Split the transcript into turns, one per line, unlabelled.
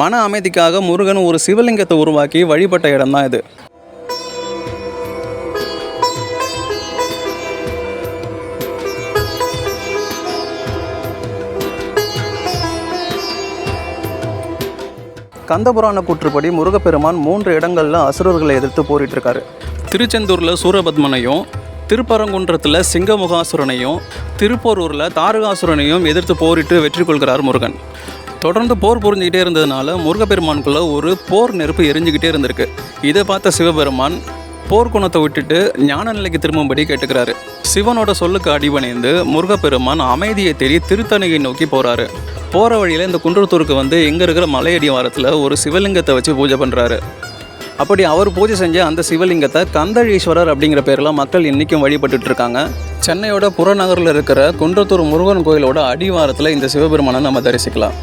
மன அமைதிக்காக முருகன் ஒரு சிவலிங்கத்தை உருவாக்கி வழிபட்ட இடம்தான் இது. கந்தபுராண கூற்றுப்படி முருகப்பெருமான் மூன்று இடங்களில் அசுரர்களை எதிர்த்து போரிட்டு இருக்காரு திருச்செந்தூரில் சூரபத்மனையும் திருப்பரங்குன்றத்தில் சிங்கமுகாசுரனையும் திருப்போரூரில் தாரகாசுரனையும் எதிர்த்து போரிட்டு வெற்றி கொள்கிறார் முருகன். தொடர்ந்து போர் புரிஞ்சுக்கிட்டே இருந்ததுனால முருகப்பெருமானுக்குள்ள ஒரு போர் நெருப்பு எரிஞ்சுக்கிட்டே இருந்திருக்கு. இதை பார்த்த சிவபெருமான் போர்க்குணத்தை விட்டுட்டு ஞான நிலைக்கு திரும்பும்படி கேட்டுக்கிறாரு. சிவனோட சொல்லுக்கு அடிபணிந்து முருகப்பெருமான் அமைதியை தேடி திருத்தணையை நோக்கி போறாரு. போகிற வழியில் இந்த குன்றத்தூருக்கு வந்து எங்கே இருக்கிற மலையடி வாரத்தில் ஒரு சிவலிங்கத்தை வச்சு பூஜை பண்ணுறாரு அப்படி அவர் பூஜை செஞ்ச அந்த சிவலிங்கத்தை கந்தழீஸ்வரர் அப்படிங்கிற பேரில் மக்கள் இன்றைக்கும் வழிபட்டுட்டு இருக்காங்க. சென்னையோட புறநகரில் இருக்கிற குன்றத்தூர் முருகன் கோயிலோட அடிவாரத்தில் இந்த சிவபெருமானை நம்ம தரிசிக்கலாம்.